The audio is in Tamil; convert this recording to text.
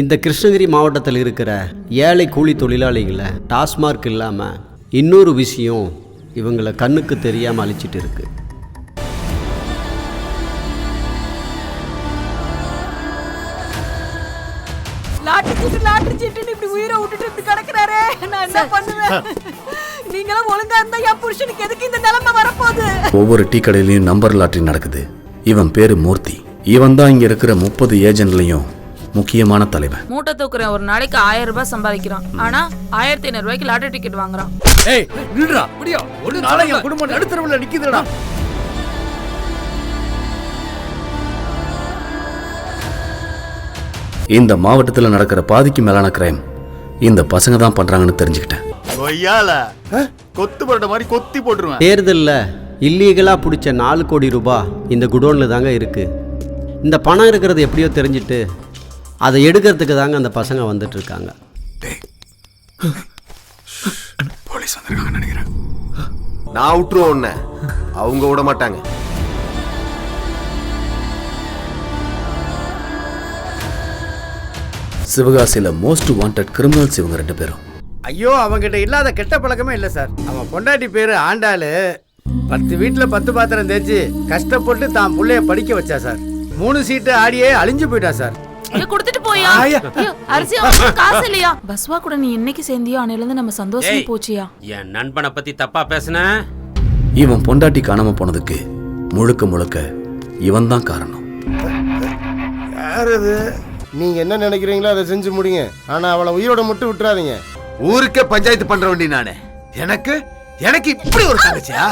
இந்த கிருஷ்ணகிரி மாவட்டத்தில் இருக்கிற ஏழை கூலி தொழிலாளிகளை டாஸ்மார்க் இல்லாமல் இன்னொரு விஷயம் இவங்களை கண்ணுக்கு தெரியாமல் அழிச்சிட்டு இருக்கு. லாட்டரி சீட்டு லாட்டரி சீட்டுன்னு இப்படி உயிரை விட்டுட்டு இப்படி கிடக்குறாரே. நான் என்ன பண்ணுவேன்? நீங்களும் ஒழுங்கா இருந்தா என் புருஷனுக்கு எதுக்கு இந்த நிலைமை வரப்போகுது? ஒவ்வொரு டீ கடையிலையும் நம்பர் லாட்டரி நடக்குது. இவன் பேரு மூர்த்தி. இவன் தான் இங்க இருக்கிற முப்பது ஏஜென்ட்லயும் முக்கியமான தலைவன். மூட்டை தூக்குறேன் ஒரு நாளைக்கு ஆயிரம் ரூபாய் சம்பாதிக்கிறான். ஆனா ஆயிரத்தி ஐநூறு ரூபாய்க்கு லாட்டரி டிக்கெட் வாங்குறான். ஏய் நில்றா அப்படியா ஒரு நாளை என் குடும்பம் நடுத்தரவுல நிக்குதுடா. இந்த மாவட்டத்தில் நடக்கிற பாதிக்கு மேலான கிரைம் இந்த பசங்க தான் பண்றாங்கன்னு தெரிஞ்சுக்கிட்டேன். கொய்யால கொத்து போட்ட மாதிரி கொத்தி போட்டுருவேன். தேர்தலில் இல்லீகலாக பிடிச்ச நாலு கோடி ரூபாய் இந்த குடோனில் தாங்க இருக்குது இந்த பணம் இருக்கிறது எப்படியோ தெரிஞ்சுட்டு அதை எடுக்கிறதுக்கு தாங்க அந்த பசங்க வந்துட்டு இருக்காங்க போலீஸ் வந்திருக்காங்கன்னு நினைக்கிறேன். நான் விட்டுருவோம் உன்னை. அவங்க விட மாட்டாங்க. சிவகாசியில மோஸ்ட் வாண்டட் கிரிமினல்ஸ் இவங்க ரெண்டு பேரும். ஐயோ அவங்கிட்ட இல்லாத கெட்ட பழக்கமே இல்லை சார். அவன் பொண்டாட்டி பேரு ஆண்டாளு. பத்து வீட்டில் பத்து பாத்திரம் தேய்ச்சி கஷ்டப்பட்டு தான் புள்ளைய படிக்க வச்சா சார். மூணு சீட்டு ஆடியே அழிஞ்சு போயிட்டா சார். கொடுத்துட்டு போயா? அரிசி காசு இல்லையா? பஸ்வா கூட நீ என்னைக்கு சேர்ந்தியோ அன்னையில இருந்து நம்ம சந்தோஷமே. போச்சியா? என் நண்பனை பத்தி தப்பா பேசுன? இவன் பொண்டாட்டி காணாம போனதுக்கு முழுக்க முழுக்க இவன் தான் காரணம். யார் அது? நீங்க என்ன நினைக்கிறீங்களோ அதை செஞ்சு முடிங்க. ஆனா அவளை உயிரோட மட்டும் விட்டுறாதீங்க. ஊருக்கே பஞ்சாயத்து பண்ற வேண்டி நானு. எனக்கு எனக்கு இப்படி ஒரு தங்கச்சியா?